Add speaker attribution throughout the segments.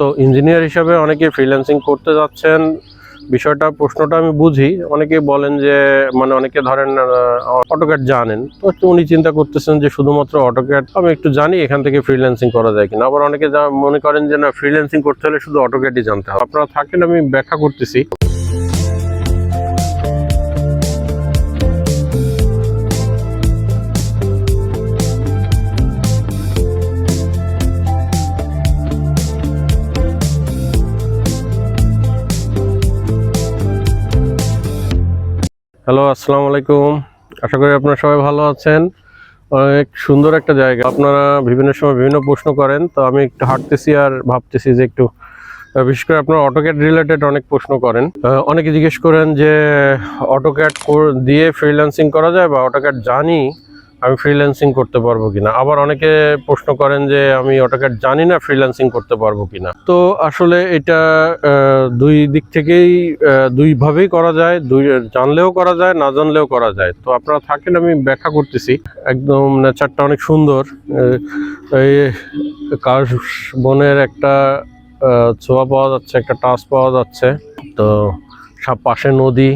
Speaker 1: তো ইঞ্জিনিয়ার হিসাবে অনেকে ফ্রিল্যান্সিং করতে যাচ্ছেন। বিষয়টা, প্রশ্নটা আমি বুঝি। অনেকে বলেন যে মানে অনেকে ধরেন অটোক্যাট জানেন। তো উনি চিন্তা করতেছেন যে, শুধুমাত্র অটোক্যাট আমি একটু জানি এখান থেকে ফ্রিল্যান্সিং করা যায় কিনা। আবার অনেকে মনে করেন যে, না ফ্রিল্যান্সিং করতে হলে শুধু অটোক্যাটই জানতে হবে। আপনারা থাকেন, আমি ব্যাখ্যা করতেছি। হ্যালো, আসসালামু আলাইকুম। আশা করি আপনারা সবাই ভালো আছেন। অনেক সুন্দর একটা জায়গা। আপনারা বিভিন্ন সময় বিভিন্ন প্রশ্ন করেন, তো আমি একটু হাঁটতেছি আর ভাবতেছি যে একটু বিশেষ করে আপনারা অটোক্যাট রিলেটেড অনেক প্রশ্ন করেন। অনেকে জিজ্ঞেস করেন যে অটোক্যাট দিয়ে ফ্রিল্যান্সিং করা যায় বা অটোক্যাট জানি। আমি ফ্রিল্যান্সিং করতে পারব কিনা? আবার অনেকে প্রশ্ন করেন যে আমি অটোক্যাট জানি না ফ্রিল্যান্সিং করতে পারব কিনা। তো আসলে এটা দুই দিক থেকেই দুইভাবেই করা যায়। দুই, জানলেও করা যায়, না জানলেও করা যায়। তো আপনারা থাকেন, আমি ব্যাখ্যা করতেছি। একদম নেচারটা অনেক সুন্দর। এই কাশ বনের একটা ছোঁয়া পাওয়া যাচ্ছে, একটা টাচ পাওয়া যাচ্ছে। তো পাশে নদী।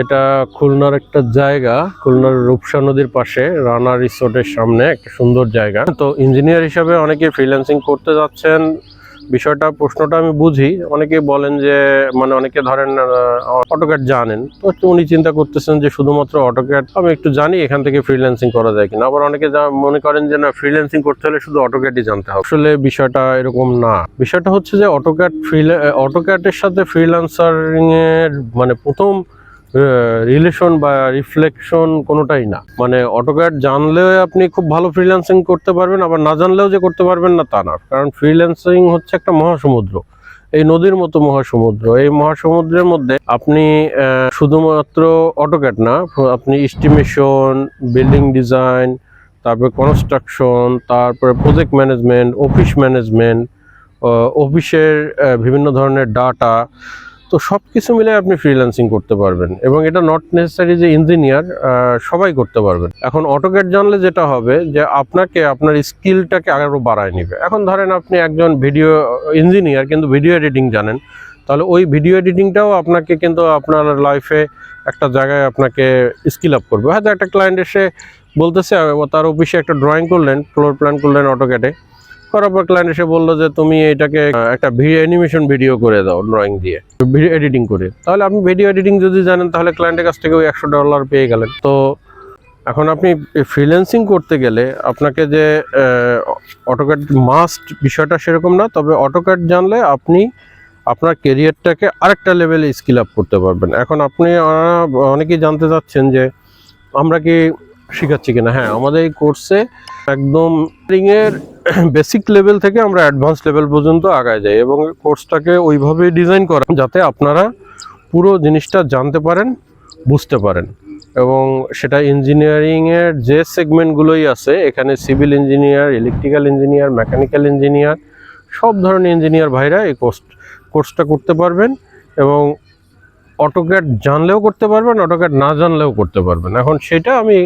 Speaker 1: এটা খুলনার একটা জায়গা, খুলনার রূপসা নদীর পাশে, রানা রিসোর্টের সামনে, একটা সুন্দর জায়গা। তো ইঞ্জিনিয়ার হিসাবে অনেকে ফ্রিল্যান্সিং করতে যাচ্ছেন। বিষয়টা, প্রশ্নটা আমি বুঝি। অনেকে বলেন যে মানে অনেকে ধরেন অটোক্যাট জানেন। তো উনি চিন্তা করতেছেন যে, শুধুমাত্র অটোক্যাট আমি একটু জানি এখান থেকে ফ্রিল্যান্সিং করা যায় কিনা। আবার অনেকে যা- মনে করেন যে, না ফ্রিল্যান্সিং করতে হলে শুধু অটোক্যাটই জানতে হবে। আসলে বিষয়টা এরকম না। বিষয়টা হচ্ছে যে অটোক্যাট ফ্রিল্যা অটোক্যাটের সাথে ফ্রিল্যান্সারিংয়ের মানে প্রথম রিলেশন বা রিফ্লেকশন কোনোটাই না। মানে অটোক্যাট জানলে আপনি খুব ভালো ফ্রিল্যান্সিং করতে পারবেন, আবার না জানলেও যে করতে পারবেন না, তা না। কারণ ফ্রিল্যান্সিং হচ্ছে একটা মহাসমুদ্র। এই নদীর মতো মহাসমুদ্র। এই মহাসমুদ্রের মধ্যে আপনি শুধুমাত্র অটোক্যাট না, আপনি এস্টিমেশন বিল্ডিং ডিজাইন তারপরে কনস্ট্রাকশন তারপরে প্রজেক্ট ম্যানেজমেন্ট অফিস ম্যানেজমেন্ট অফিসের বিভিন্ন ধরনের ডাটা তো সব কিছু মিলে আপনি ফ্রিল্যান্সিং করতে পারবেন এবং এটা নট নেসেসারি যে ইঞ্জিনিয়ার সবাই করতে পারবেন। এখন অটোক্যাট জানলে যেটা হবে যে আপনাকে, আপনার স্কিলটাকে আরও বাড়ায় নেবে। এখন ধরেন আপনি একজন ভিডিও ইঞ্জিনিয়ার কিন্তু ভিডিও এডিটিং জানেন, তাহলে ওই ভিডিও এডিটিংটাও আপনাকে কিন্তু আপনার লাইফে একটা জায়গায় আপনাকে স্কিল আপ করবে। হয়তো একটা ক্লায়েন্ট এসে বলতেছে তার অফিসে একটা ড্রয়িং করলেন ফ্লোর প্ল্যান করলেন অটোক্যাটে করার পর ক্লায়েন্ট এসে বলল যে, তুমি এটাকে একটা অ্যানিমেশন ভিডিও করে দাও ড্রয়িং দিয়ে ভিডিও এডিটিং করে। তাহলে আপনি ভিডিও এডিটিং যদি জানেন, তাহলে ক্লায়েন্টের কাছ থেকে ওই একশো ডলার পেয়ে গেলেন। তো এখন আপনি ফ্রিল্যান্সিং করতে গেলে আপনাকে যে অটোক্যাট মাস্ট বিষয়টা সেরকম না, তবে অটোক্যাট জানলে আপনি আপনার কেরিয়ারটাকে আরেকটা লেভেলে স্কিল আপ করতে পারবেন। এখন আপনি অনেকেই জানতে চাচ্ছেন যে, আমরা কি শেখাচ্ছি কিনা? হ্যাঁ আমাদের এই কোর্সে একদম এর বেসিক লেভেল থেকে আমরা অ্যাডভান্স লেভেল পর্যন্ত আগায় যাই এবং কোর্সটাকে ওইভাবে ডিজাইন করা যাতে আপনারা পুরো জিনিসটা জানতে পারেন, বুঝতে পারেন। এবং সেটা ইঞ্জিনিয়ারিংয়ের যে সেগমেন্টগুলোই আছে, এখানে civil engineer electrical engineer mechanical engineer সব ধরনের ইঞ্জিনিয়ার ভাইরা এই কোর্স কোর্সটা করতে পারবেন এবং অটোক্যাট জানলেও করতে পারবেন অটোক্যাট না জানলেও করতে পারবেন। এখন সেটা আমি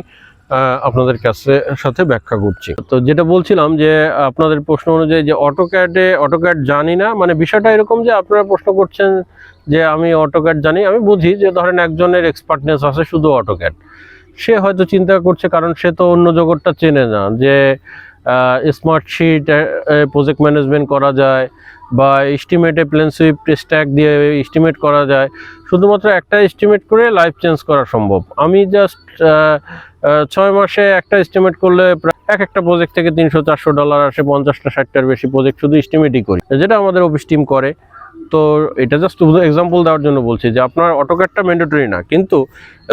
Speaker 1: আপনাদের কাছে, সাথে ব্যাখ্যা করছি। তো যেটা বলছিলাম যে, আপনাদের প্রশ্ন অনুযায়ী যে অটোক্যাটে অটোক্যাট জানি না মানে বিষয়টা এরকম যে আপনারা প্রশ্ন করছেন যে, আমি অটোক্যাট জানি, আমি বুঝি যে, ধরেন একজনের এক্সপার্টনেস আছে শুধু অটোক্যাট সে হয়তো চিন্তা করছে, কারণ সে তো অন্য জগৎটা চেনে না যে স্মার্টশিট প্রজেক্ট ম্যানেজমেন্ট করা যায় বা এস্টিমেটে প্লেন সুইফট স্ট্যাক দিয়ে এস্টিমেট করা যায়, শুধুমাত্র একটা এস্টিমেট করে লাইফ চেঞ্জ করা সম্ভব। আমি জাস্ট ছয় মাসে একটা এস্টিমেট করলে এক একটা প্রজেক্ট থেকে তিনশো, চারশো ডলার আসে, পঞ্চাশটা, ষাটটার বেশি প্রজেক্ট শুধু এস্টিমেটই করি। যেটা আমাদের অফিস টিম করে, তো এটা জাস্ট এক্সাম্পল দেওয়ার জন্য বলছি যে আপনার অটোক্যাটটা ম্যান্ডেটরি না, কিন্তু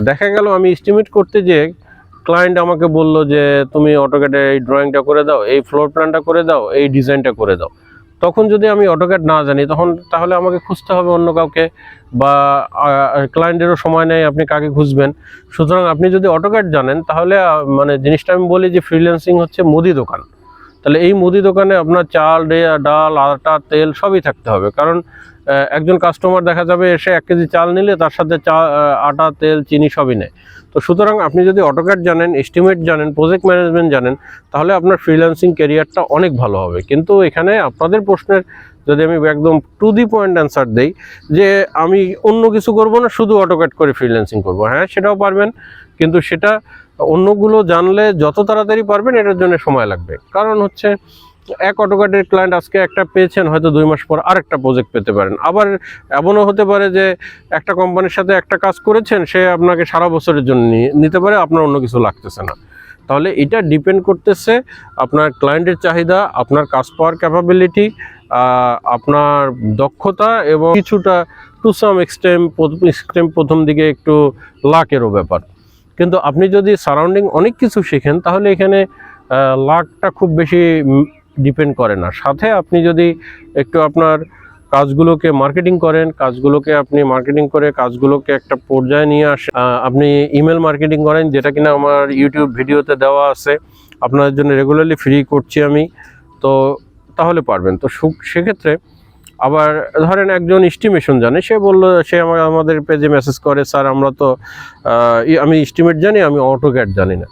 Speaker 1: দেখা গেল আমি এস্টিমেট করতে যে ক্লায়েন্ট আমাকে বলল যে, তুমি অটোক্যাটে এই ড্রয়িংটা করে দাও, এই ফ্লোর প্ল্যানটা করে দাও, এই ডিজাইনটা করে দাও। তখন যদি আমি অটোক্যাট না জানি, তখন তাহলে আমাকে খুঁজতে হবে অন্য কাউকে বা ক্লায়েন্টেরও সময় নেই, আপনি কাকে খুঁজবেন। সুতরাং আপনি যদি অটোক্যাট জানেন, তাহলে মানে জিনিসটা আমি বলি যে ফ্রিল্যান্সিং হচ্ছে মুদি দোকান। তাহলে এই মুদি দোকানে আপনার চাল ডাল, আটা, তেল সবই থাকতে হবে। কারণ একজন কাস্টমার দেখা যাবে এসে এক কেজি চাল নিলে তার সাথে চা আটা, তেল, চিনি সবই নেয়। তো সুতরাং আপনি যদি অটোক্যাট জানেন এস্টিমেট জানেন প্রজেক্ট ম্যানেজমেন্ট জানেন, তাহলে আপনার ফ্রিল্যান্সিং ক্যারিয়ারটা অনেক ভালো হবে। কিন্তু এখানে আপনাদের প্রশ্নের যদি আমি একদম টু দি পয়েন্ট অ্যান্সার দেই, যে আমি অন্য কিছু করব না, শুধু অটোক্যাট করে ফ্রিল্যান্সিং করব। হ্যাঁ সেটাও পারবেন, কিন্তু সেটা অন্যগুলো জানলে যত তাড়াতাড়ি পারবেন, এটার জন্য সময় লাগবে। কারণ হচ্ছে, এক অটোক্যাটের ক্লায়েন্ট আজকে একটা পেয়েছেন, হয়তো দুই মাস পর আরেকটা প্রজেক্ট পেতে পারেন। আবার এমনও হতে পারে যে, একটা কোম্পানির সাথে একটা কাজ করেছেন, সে আপনাকে সারা বছরের জন্য নিয়ে- নিতে পারে, আপনার অন্য কিছু লাগতেছে না। তাহলে এটা ডিপেন্ড করতেছে আপনার ক্লায়েন্টের চাহিদা, আপনার কাজ পাওয়ার ক্যাপাবিলিটি আপনার দক্ষতা এবং কিছুটা টু সাম এক্সটেম এক্সটেম প্রথম দিকে একটু লাকেরও ব্যাপার। কিন্তু আপনি যদি সারাউন্ডিং অনেক কিছু শেখেন, তাহলে এখানে লাকটা খুব বেশি ডিপেন্ড করে না। সাথে আপনি যদি একটু আপনার কাজগুলোকে মার্কেটিং করেন, কাজগুলোকে আপনি মার্কেটিং করে কাজগুলোকে একটা পর্যায়ে নিয়ে আসেন আপনি ইমেল মার্কেটিং করেন, যেটা কিনা আমার ইউটিউব ভিডিওতে দেওয়া আছে, আপনাদের জন্য রেগুলারলি ফ্রি করছি আমি, তো তাহলে পারবেন। তো সেক্ষেত্রে আবার ধরেন একজন এস্টিমেশন জানে, সে বলল, সে আমার আমাদের পেজে মেসেজ করে, স্যার, আমরা তো আমি এস্টিমেট জানি, আমি অটোক্যাট জানি না।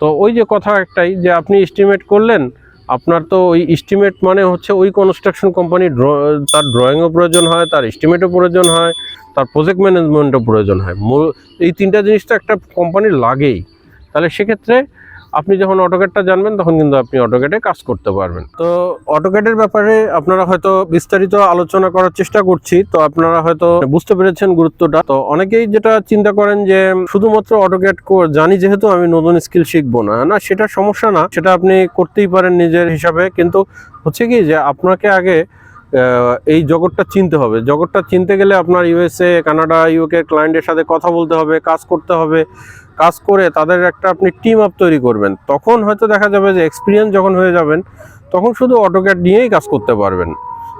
Speaker 1: তো ওই যে কথা একটাই, যে আপনি এস্টিমেট করলেন, আপনার তো ওই এস্টিমেট মানে হচ্ছে ওই কনস্ট্রাকশন কোম্পানি তার ড্রয়িংও প্রয়োজন হয়, তার এস্টিমেটও প্রয়োজন হয়, তার প্রজেক্ট ম্যানেজমেন্টও প্রয়োজন হয়। এই তিনটা জিনিস তো একটা কোম্পানির লাগেই। তাহলে সেক্ষেত্রে আপনি যখন অটোক্যাটটা জানবেন, তখন কিন্তু আপনি অটোক্যাটে কাজ করতে পারবেন। তো অটোক্যাটের ব্যাপারে আপনারা হয়তো বিস্তারিত আলোচনা করার চেষ্টা করছি। তো আপনারা হয়তো বুঝতে পেরেছেন গুরুত্বটা। তো অনেকেই যেটা চিন্তা করেন যে, শুধুমাত্র অটোক্যাট জানি যেহেতু আমি নতুন স্কিল শিখব না না, সেটা সমস্যা না। সেটা আপনি করতেই পারেন নিজের হিসাবে। কিন্তু হচ্ছে কি যে, আপনাকে আগে এই জগৎটা চিনতে হবে। জগৎটা চিনতে গেলে আপনার ইউএসএ কানাডা ইউকে ক্লায়েন্টের সাথে কথা বলতে হবে, কাজ করতে হবে। কাজ করে তাদের একটা আপনি টিম আপ তৈরি করবেন তখন হয়তো দেখা যাবে যে এক্সপিরিয়েন্স যখন হয়ে যাবেন তখন শুধু অটোক্যাট নিয়েই কাজ করতে পারবেন।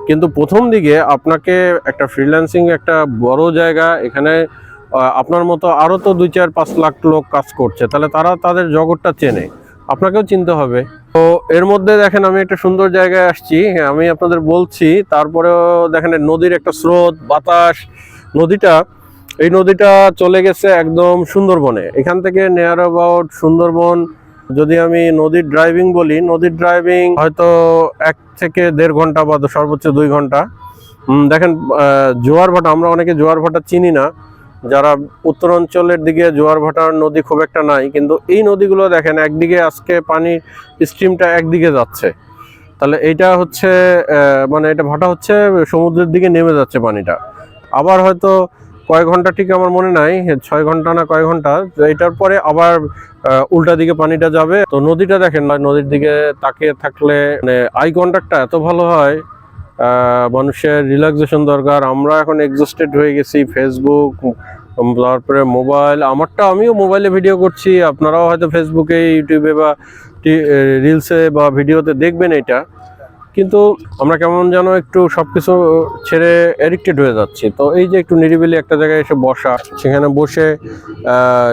Speaker 1: কিন্তু প্রথম দিকে আপনাকে একটা ফ্রিল্যান্সিং একটা বড় জায়গা এখানে আপনার মতো আরও তো দুই চার পাঁচ লাখ লোক কাজ করছে তাহলে তারা তাদের জগৎটা চেনে। আপনাকেও চিনতে হবে। তো এর মধ্যে দেখেন আমি একটা সুন্দর জায়গায় আসছি হ্যাঁ, আমি আপনাদের বলছি তারপরেও দেখেন নদীর একটা স্রোত বাতাস নদীটা এই নদীটা চলে গেছে একদম সুন্দরবনে। এখান থেকে নেয়ার অ্যাবাউট সুন্দরবন, যদি আমি নদীর ড্রাইভিং বলি, নদীর ড্রাইভিং হয়তো এক থেকে দেড় ঘণ্টা বা সর্বোচ্চ দুই ঘণ্টা। দেখেন জোয়ার ভাটা, আমরা অনেকে জোয়ার ভাটা চিনি না। যারা উত্তরাঞ্চলের দিকে জোয়ার ভাটার নদী খুব একটা নাই, কিন্তু এই নদীগুলো দেখেন, একদিকে আজকে পানির স্ট্রিমটা একদিকে যাচ্ছে। তাহলে এইটা হচ্ছে মানে এটা ভাটা হচ্ছে, সমুদ্রের দিকে নেমে যাচ্ছে পানিটা। আবার হয়তো কয় ঘণ্টা ঠিক আমার মনে নাই ছয় ঘণ্টা না কয় ঘণ্টা এটার পরে আবার উল্টা দিকে পানিটা যাবে। তো নদীটা দেখেন নদীর দিকে তাকিয়ে থাকলে মানে আই কন্ট্যাক্টটা এত ভালো হয় মানুষের রিল্যাক্সেশন দরকার। আমরা এখন এক্সস্টেড হয়ে গেছি ফেসবুক তারপরে মোবাইল আমারটা আমিও মোবাইলে ভিডিও করছি। আপনারাও হয়তো ফেসবুকে ইউটিউবে বা রিলসে বা ভিডিওতে দেখবেন এটা। কিন্তু আমরা কেমন যেন একটু সবকিছু ছেড়ে এডিক্টেড হয়ে যাচ্ছি। তো এই যে একটু নিরিবিলি একটা জায়গায় এসে বসা, সেখানে বসে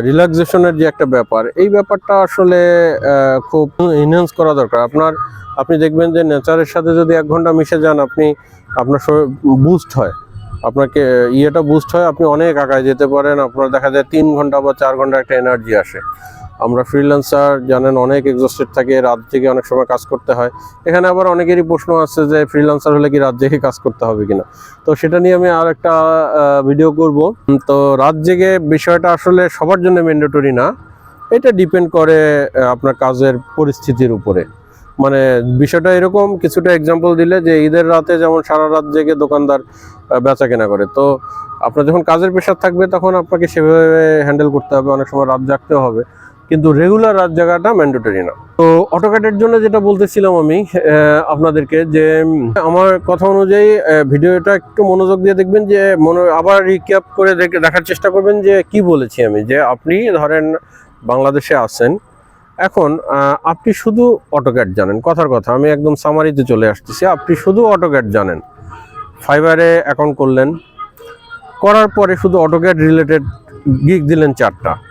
Speaker 1: রিল্যাক্সেশনের যে একটা ব্যাপার, এই ব্যাপারটা আসলে খুব এনহ্যান্স করা দরকার। আপনার, আপনি দেখবেন যে নেচারের সাথে যদি এক ঘণ্টা মিশে যান, আপনি, আপনার বুস্ট হয়। আপনাকে, ইয়েটা বুস্ট হয়, আপনি অনেক আগায় যেতে পারেন, আপনার দেখা যায় তিন ঘণ্টা বা চার ঘণ্টা একটা এনার্জি আসে। আমরা ফ্রিল্যান্সার জানেন, অনেক এক্সস্টেড থাকে, রাত জেগে অনেক সময় কাজ করতে হয়। এখানে আবার অনেকেরই প্রশ্ন আছে যে ফ্রিল্যান্সার হলে কি রাত জেগে কাজ করতে হবে কিনা? তো সেটা নিয়ে আমি আর একটা ভিডিও করব। তো রাত জেগে বিষয়টা আসলে সবার জন্য ম্যান্ডেটরি না। এটা ডিপেন্ড করে আপনার কাজের পরিস্থিতির উপরে। মানে বিষয়টা এরকম, কিছুটা এক্সাম্পল দিলে যে, ঈদের রাতে যেমন সারা রাত জেগে দোকানদার বেচা কেনা করে। তো আপনার যখন কাজের প্রেশার থাকবে, তখন আপনাকে সেভাবে হ্যান্ডেল করতে হবে, অনেক সময় রাত জাগতেও হবে। কিন্তু রেগুলার রাত জাগাটা ম্যান্ডেটরি না। তো অটোক্যাটের জন্য যেটা বলতেছিলাম আমি আপনাদেরকে যে আমার কথা অনুযায়ী ভিডিওটা একটু মনোযোগ দিয়ে দেখবেন যে, মনে, আবার রিক্যাপ করে দেখে- দেখার চেষ্টা করবেন যে কি বলেছি আমি। যে আপনি ধরেন বাংলাদেশে আছেন, এখন আপনি শুধু অটোক্যাট জানেন, কথার কথা, আমি একদম সামারিতে চলে আসতেছি, আপনি শুধু অটোক্যাট জানেন। ফাইবারে অ্যাকাউন্ট করলেন, করার পরে শুধু অটোক্যাট রিলেটেড গিক দিলেন চারটা।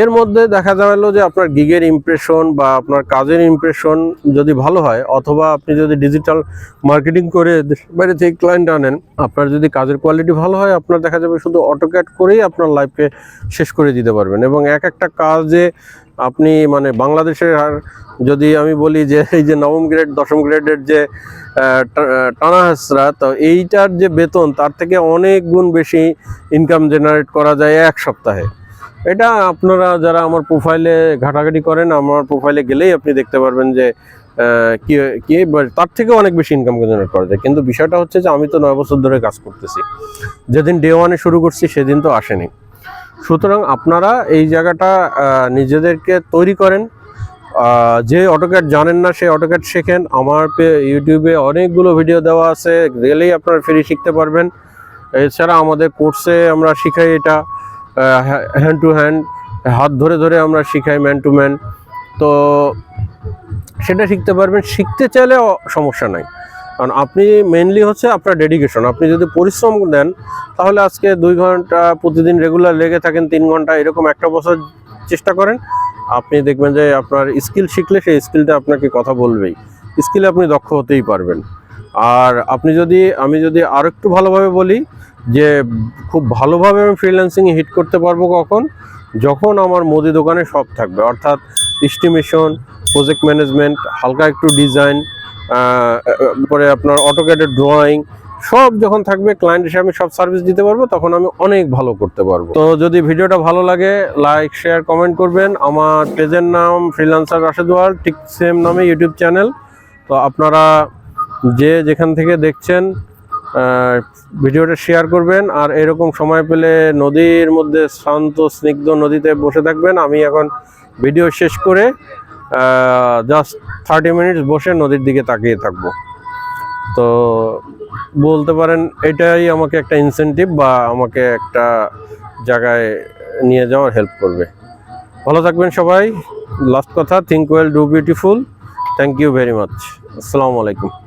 Speaker 1: এর মধ্যে দেখা গেল যে আপনার গিগের ইমপ্রেশন বা আপনার কাজের ইমপ্রেশন যদি ভালো হয়, অথবা আপনি যদি ডিজিটাল মার্কেটিং করে বাইরে থেকে ক্লায়েন্ট আনেন, আপনার যদি কাজের কোয়ালিটি ভালো হয়, আপনার দেখা যাবে শুধু অটোক্যাট করেই আপনার লাইফকে শেষ করে দিতে পারবেন। এবং এক একটা কাজে আপনি মানে বাংলাদেশের আর যদি আমি বলি যে এই যে নবম গ্রেড দশম গ্রেডের যে টানা হাসরা, তো এইটার যে বেতন, তার থেকে অনেক গুণ বেশি ইনকাম জেনারেট করা যায় এক সপ্তাহে। এটা আপনারা যারা আমার প্রোফাইলে ঘাটাঘাটি করেন, আমার প্রোফাইলে গেলেই আপনি দেখতে পারবেন যে কি কি তার থেকে অনেক বেশি ইনকাম জেনারেট করা যায়। কিন্তু বিষয়টা হচ্ছে যে, আমি তো নয় বছর ধরে কাজ করতেছি। যেদিন ডে ওয়ানে শুরু করছি, সেদিন তো আসেনি। সুতরাং আপনারা এই জায়গাটা নিজেদেরকে তৈরি করেন। যে অটোক্যাড জানেন না সেই অটোক্যাড শেখেন। আমার ইউটিউবে অনেকগুলো ভিডিও দেওয়া আছে। গেলেই আপনারা ফ্রি শিখতে পারবেন। এছাড়া আমাদের কোর্সে আমরা শিখাই এটা। হ্যান্ড টু হ্যান্ড হাত ধরে ধরে আমরা শিখাই ম্যান টু ম্যান তো সেটা শিখতে পারবেন। শিখতে চাইলে সমস্যা নাই। কারণ আপনি মেনলি হচ্ছে আপনার ডেডিকেশন আপনি যদি পরিশ্রম দেন, তাহলে আজকে দুই ঘণ্টা প্রতিদিন রেগুলার লেগে থাকেন, তিন ঘণ্টা এরকম একটা বছর চেষ্টা করেন। আপনি দেখবেন যে আপনার স্কিল শিখলে সেই স্কিলটা আপনাকে কথা বলবেই। স্কিলে আপনি দক্ষ হতেই পারবেন। আর আপনি যদি, আমি যদি আরও একটু ভালোভাবে বলি যে খুব ভালোভাবে আমি ফ্রিল্যান্সিং হিট করতে পারব কখন? যখন আমার মুদি দোকানে সব থাকবে। অর্থাৎ এস্টিমেশন প্রজেক্ট ম্যানেজমেন্ট হালকা একটু ডিজাইন পরে আপনার অটোকেটেড ড্রয়িং সব যখন থাকবে ক্লায়েন্ট হিসেবে আমি সব সার্ভিস দিতে পারব, তখন আমি অনেক ভালো করতে পারব। তো যদি ভিডিওটা ভালো লাগে লাইক শেয়ার কমেন্ট করবেন। আমার পেজের নাম ফ্রিল্যান্সার রাশেদ ঠিক সেম নামে ইউটিউব চ্যানেল তো আপনারা যে যেখান থেকে দেখছেন ভিডিওটা শেয়ার করবেন আর এরকম সময় পেলে নদীর মধ্যে শান্ত, স্নিগ্ধ নদীতে বসে থাকবেন। আমি এখন ভিডিও শেষ করে জাস্ট থার্টি মিনিটস বসে নদীর দিকে তাকিয়ে থাকব। তো বলতে পারেন, এটাই আমাকে একটা ইনসেনটিভ বা আমাকে একটা জায়গায় নিয়ে যাওয়ার হেল্প করবে। ভালো থাকবেন সবাই। লাস্ট কথা think well do beautiful thank you very much আসসালামু আলাইকুম